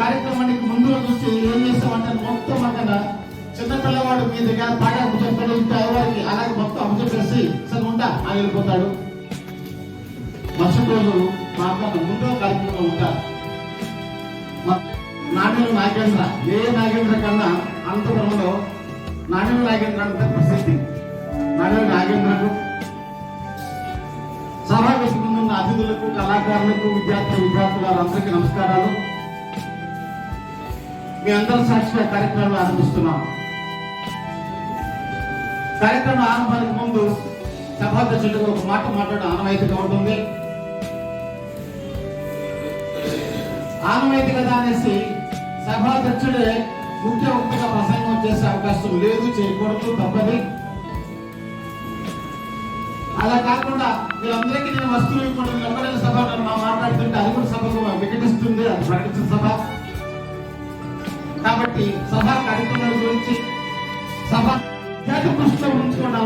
కార్యక్రమానికి ముందు రోజు వచ్చి ఏం చేస్తామంటే మొత్తం అక్కడ చిన్న పిల్లవాడు మీ దగ్గర పాట అప్పచెప్తాడు ఇంకా అలాగే మొత్తం అప్పచెప్పేసి సరే ఉంటా అని వెళ్ళిపోతాడు మరుసటి రోజు మా అక్క ముందో కార్యక్రమం ఉంటారు. నాణ్యం నాగేంద్ర ఏ నాగేంద్ర కన్నా అనంతపురంలో నాణ్యం నాగేంద్ర అంటే ప్రసిద్ధి. నాణ్యం నాగేంద్రకు సమావేశం ముందున్న అతిథులకు కళాకారులకు విద్యార్థి విద్యార్థులు అందరికీ నమస్కారాలు. మీ అందరి సాక్షిగా కార్యక్రమం ఆరంభిస్తున్నాం. కార్యక్రమం ఆరంభానికి ముందు సభాధ్యక్షుడికి ఒక మాట మాట్లాడడం ఆనవాయితీగా ఉంటుంది. ఆనవాయితీ కదా అనేసి సభాధ్యక్షుడే ముఖ్య వక్తగా ప్రసంగం చేసే అవకాశం లేదు చేయకూడదు తప్పది. అలా కాకుండా వీళ్ళందరికీ నేను వస్తువులు ఇవ్వకూడదు ఎవరైనా సభ నన్ను మాట్లాడుతుంటే అది కూడా సభకు వికటిస్తుంది అది ప్రకటించిన సభ. కాబట్టి సభా కార్యక్రమాల గురించి సభ జాతి దృష్టిలో ఉంచుకొని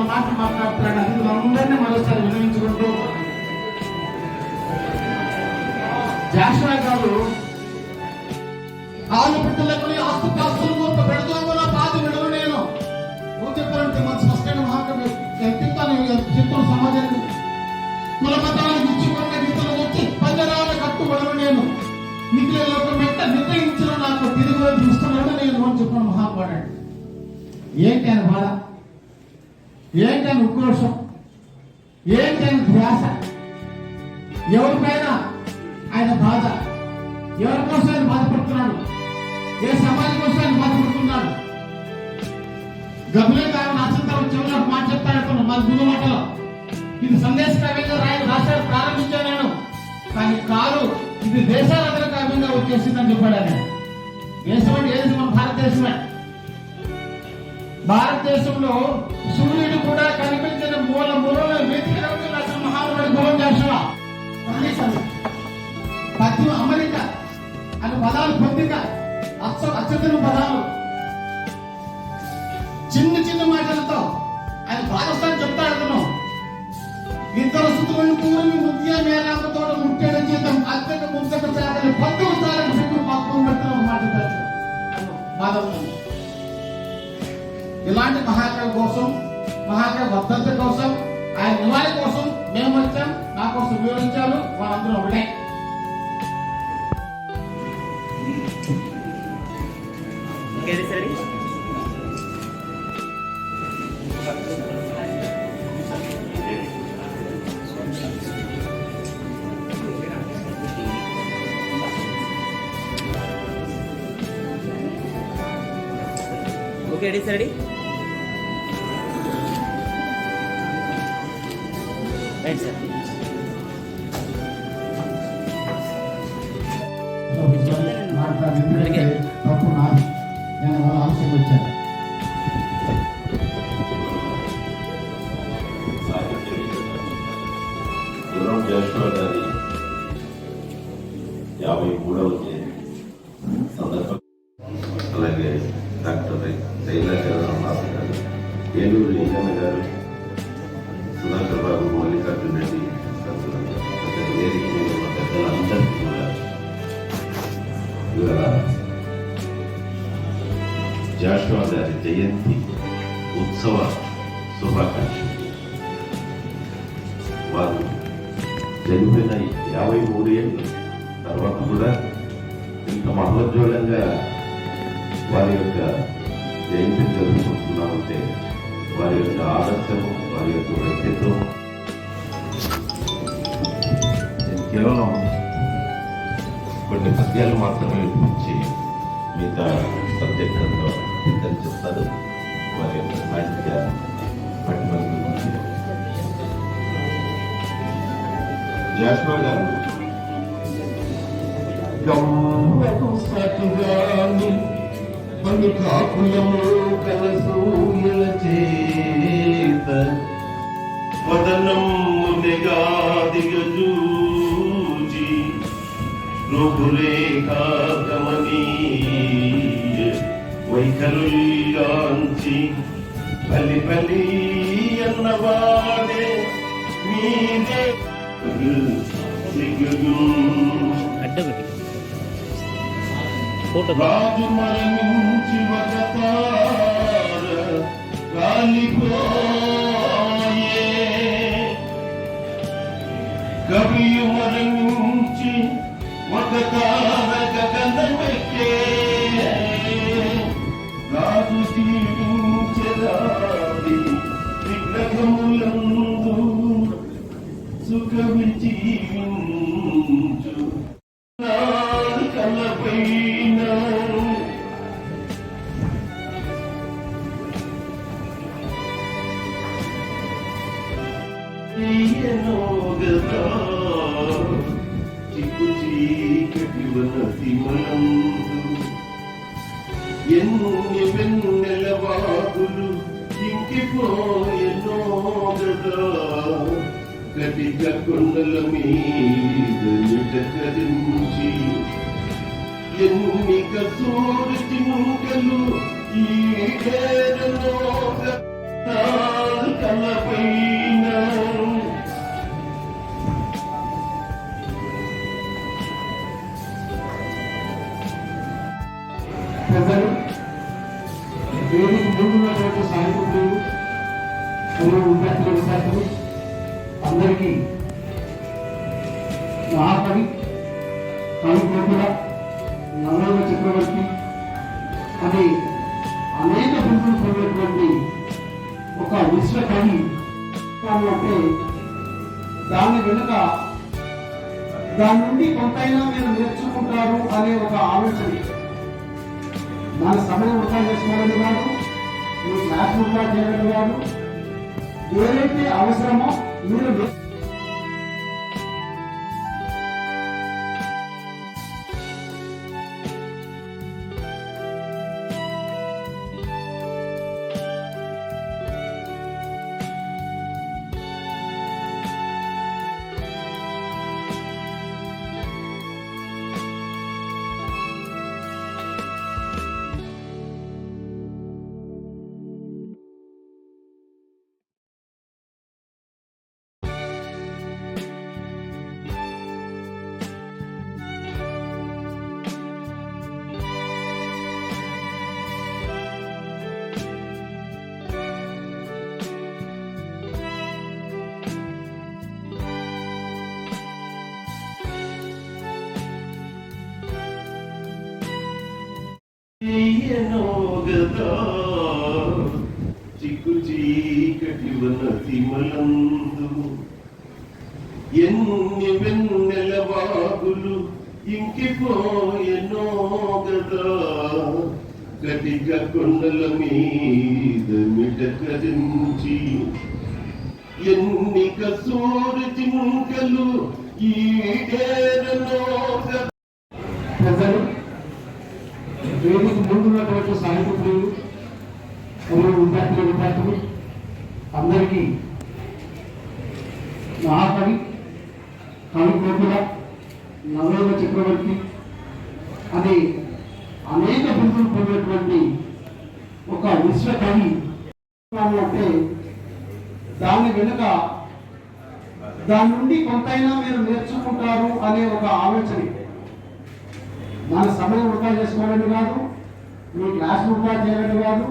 ఎవరిపైన ఆయన బాధ ఎవరి కోసం ఆయన బాధపడుతున్నాడు? ఏ సమాజం కోసం ఆయన బాధపడుతున్నాడు? గబులే కాదు నచ్చంతరం చివరి మాట చెప్తాడు మన ముందు మాటలో. ఇది సందేశ కావ్యంగా రాయ రాశాడు ప్రారంభించాను నేను. కానీ కారు ఇది దేశాలందరూ కావ్యంగా వచ్చేసిందని చెప్పాడు ఆయన దేశం అంటే ఏది? మన భారతదేశమే. భారతదేశంలో సూర్యుడు కూడా కనిపించిన మూల మూలలో వెతికి రౌతులు అసలు మహానుభావుడు గురం చేస్తున్నా పశ్చిమ అమెరికా అని పదాలు పొందిక అచ్చ అచ్చతను పదాలు. చిన్న చిన్న మాటలతో ఆయన భారతాన్ని చెప్తాడు అతను ఇద్దరు సుతులను కూరని ముద్య మేరాకతో ముట్టేడ చేద్దాం అద్దెక ముద్దక చేయాలని పద్దు సారని పెట్టు పక్కన పెట్టడం మాట్లాడతారు మాట ఇలాంటి మహాకవి కోసం మహాకవి భద్రత కోసం ఆయన నివాళి కోసం మేము వచ్చాం నా కోసం వివరించారు వాళ్ళందరూ ఒకటే ఓకే this ready? Okay, గుర్రం జోషువా గారి యాభై మూడవ జయంతి సందర్భంగా అలాగే డాక్టర్ శైలాచార్య మాస్టర్ గారు ఏలూరు ఈజన్న గారు సుధాకర్ బాబు మల్లికార్జున రెడ్డి సభ్యులు, అలాగే వేదిక మీద ఉన్న పెద్దలందరికీ కూడా ఇవాళ జాషువా గారి జయంతి ఉత్సవ శుభాకాంక్షలు వారు చనిపోయిన యాభై మూడు ఏళ్ళు తర్వాత కూడా ఇంత మహోజ్వలంగా వారి యొక్క జయంతిని జరుపుకుంటున్నామంటే వారి యొక్క ఆదర్శము వారి యొక్క వ్యక్తిత్వం కేవలం కొన్ని పద్యాలు మాత్రమే వినిపించి మిగతా సబ్జెక్ట్ అంతా చెప్తారు వారి యొక్క సాహిత్య పట్టిమ గురించి జాషువా గారు గమ్మకు సతుగాని పండు కాకులము కలసూయల చేత వదనమునిగా దిగజూచి రఘురేఖా గమనీయ వైఖరుల్యాంచి పలి పలి అన్నవాడే మీదే రాజు మరణించి ఒక తార కాలిపోయే కవియు మరణించి ఒక తార గగనమెక్కే ఈయనోగదా చిక్కు చీకటి వనసి మనందు ఎన్ని వెన్నెల వాగులు ఇంకిపోయెనోగదా కటిక కొండల మీద ముందున్నటువంటి సాయకులు మరియు విద్యార్థుల విద్యార్థులు అందరికీ మహాకవి కవి కోకుల నవయోగ చక్రవర్తి అని అనేక బిందులు పొందినటువంటి ఒక విశ్వ కవి అంటే దాని వెనుక దాని నుండి కొంతైనా మీరు నేర్చుకుంటారు అనే ఒక ఆలోచన. దాని సమయం వృధా చేసుకోవాలని కాదు. ఈ క్లాస్ వృధా చేయాలని ఏదైతే అవసరమో మీరు చిక్కు చీకటి వనసి మలందు ఎన్ని వెన్నెల వాగులు ఇంకిపోయెనోగదా కటిక కొండల మీద మిటకరించి ఎన్ని కసూరి తింకలు ఈ కేరలోగ ప్రజలు ముందున్నటువంటి సాయకులు మరియు విద్యార్థుల విద్యార్థులు అందరికీ మహాకవి కవి కోకుల నవయోగ చక్రవర్తి అని అనేక బిందులు పొందినటువంటి ఒక విశ్వ కవి అంటే దాని వెనుక దాని నుండి కొంతైనా మీరు నేర్చుకుంటారు అనే ఒక ఆలోచన. దాని సమయం వృధా చేసుకోవడం కాదు మీ క్లాస్ వృధా చేయాలని కాదు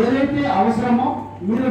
ఏదైతే అవసరమో మీరు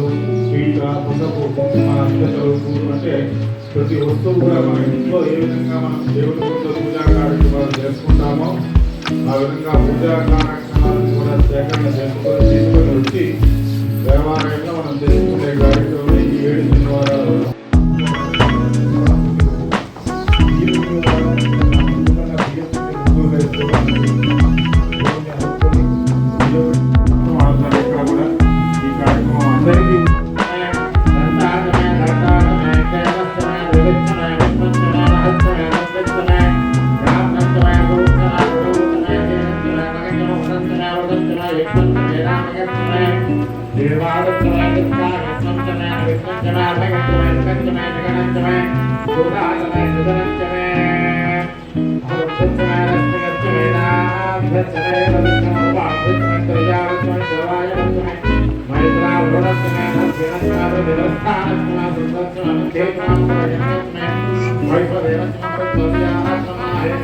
దీపాలు పీట పుట్టపు మన అక్షతలు అంటే ప్రతి వస్తువు కూడా మన ఇంట్లో ఏ విధంగా మనం దేవుడి కోసం పూజా కార్యక్రమాలు చేసుకుంటామో ఆ విధంగా పూజా కార్యక్రమాలను కూడా సేకరణ చేసుకొని తీసుకొని వచ్చి దేవాలయంలో మనం చేసుకునే కార్యక్రమం ఈ ఏడు శనివారాలు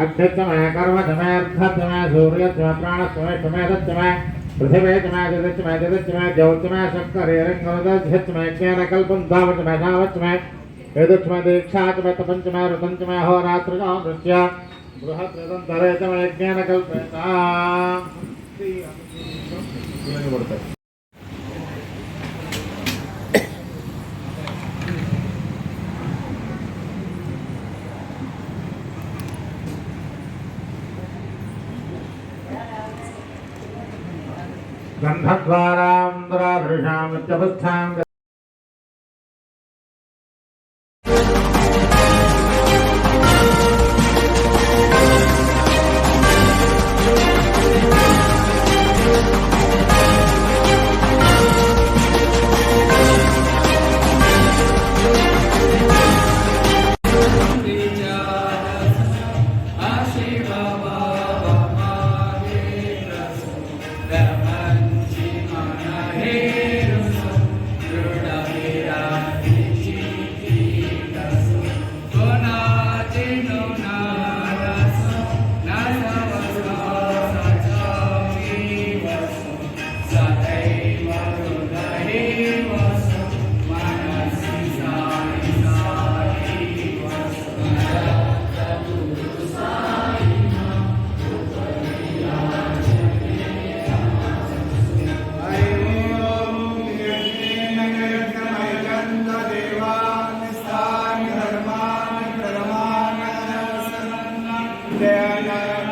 अक्षतमय कर्मतमय अर्थतमय सूर्यतमय प्राणतमय तमयतमय पृथिवेतमय जगतमय जगतमय जौतमय शंकरे रंगनदध्यतमय ज्ञानकल्पं धावतमय धावतमय वेदतमय दीक्षातमय तपंचमय रतंचमय होरात्र नृत्य बृहत्तमय ज्ञानकल्पता गन्धद्वारां दुरादृशामित्यवस्थां Yeah, yeah.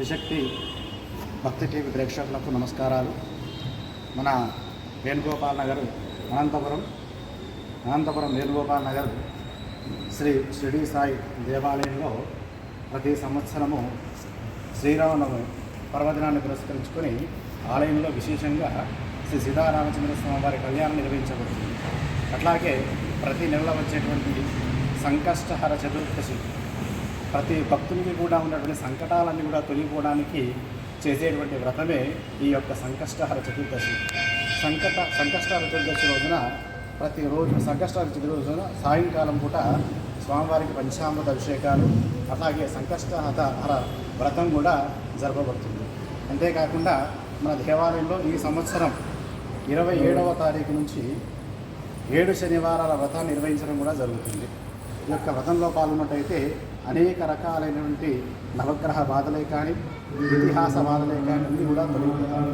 త్రిశక్తి భక్తి టీవీ ప్రేక్షకులకు నమస్కారాలు. మన వేణుగోపాల్ నగర్ అనంతపురం అనంతపురం వేణుగోపాల్ నగర్ శ్రీ షిరిడి సాయి దేవాలయంలో ప్రతి సంవత్సరము శ్రీరామనవమి పర్వదినాన్ని పురస్కరించుకొని ఆలయంలో విశేషంగా శ్రీ సీతారామచంద్ర స్వామి వారి కళ్యాణం నిర్వహించబడుతుంది. అట్లాగే ప్రతి నెలలో వచ్చేటువంటి సంకష్టహర చతుర్దశి ప్రతి భక్తునికి కూడా ఉన్నటువంటి సంకటాలన్నీ కూడా తొలగిపోవడానికి చేసేటువంటి వ్రతమే ఈ యొక్క సంకష్టహర చతుర్దశి. సంకట సంకష్టహర చతుర్దశి రోజున ప్రతిరోజు సంకష్టహర చతుర్దశి రోజున సాయంకాలం పూట స్వామివారికి పంచామృత అభిషేకాలు అలాగే సంకష్టహర హర వ్రతం కూడా జరపబడుతుంది. అంతేకాకుండా మన దేవాలయంలో ఈ సంవత్సరం ఇరవై ఏడవ తారీఖు నుంచి ఏడు శనివారాల వ్రతాన్ని నిర్వహించడం కూడా జరుగుతుంది. ఈ యొక్క వ్రతంలో పాల్గొన్నట్టయితే అనేక రకాలైనటువంటి నవగ్రహ బాధలే కానీ ఇతిహాస బాధలే కానీ అన్నీ కూడా తొలగిపోతాయి.